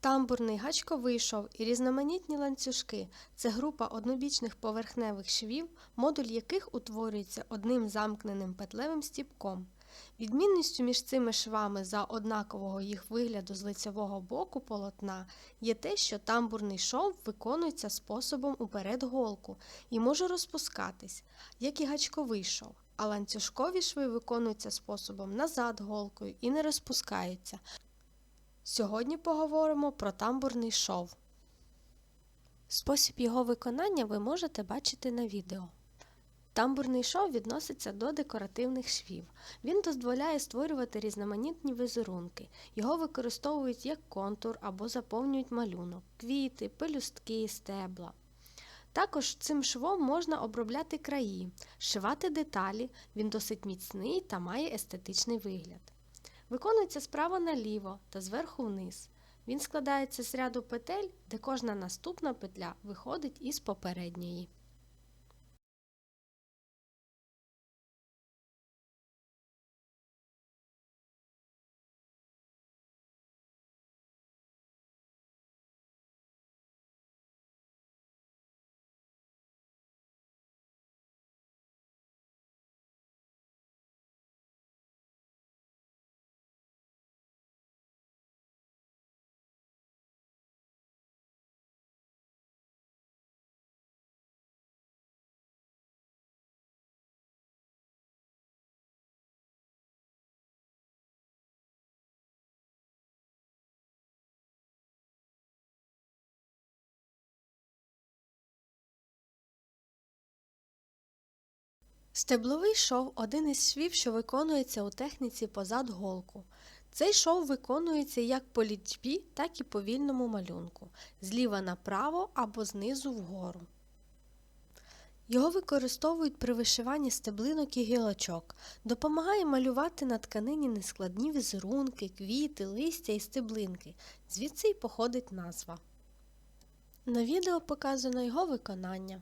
Тамбурний гачковий шов і різноманітні ланцюжки це група однобічних поверхневих швів, модуль яких утворюється одним замкненим петлевим стіпком. Відмінністю між цими швами за однакового їх вигляду з лицевого боку полотна є те, що тамбурний шов виконується способом уперед голку і може розпускатись, як і гачковий шов, а ланцюжкові шви виконуються способом назад голкою і не розпускаються. Сьогодні поговоримо про тамбурний шов. Спосіб його виконання ви можете бачити на відео. Тамбурний шов відноситься до декоративних швів. Він дозволяє створювати різноманітні візерунки. Його використовують як контур або заповнюють малюнок, квіти, пелюстки, стебла. Також цим швом можна обробляти краї, шивати деталі, він досить міцний та має естетичний вигляд. Виконується справа наліво та зверху вниз. Він складається з ряду петель, де кожна наступна петля виходить із попередньої. Стебловий шов один із швів, що виконується у техніці позад голку. Цей шов виконується як по лічбі, так і по вільному малюнку, зліва направо або знизу вгору. Його використовують при вишиванні стеблинок і гілочок, допомагає малювати на тканині нескладні візерунки, квіти, листя і стеблинки, звідси й походить назва. На відео показано його виконання.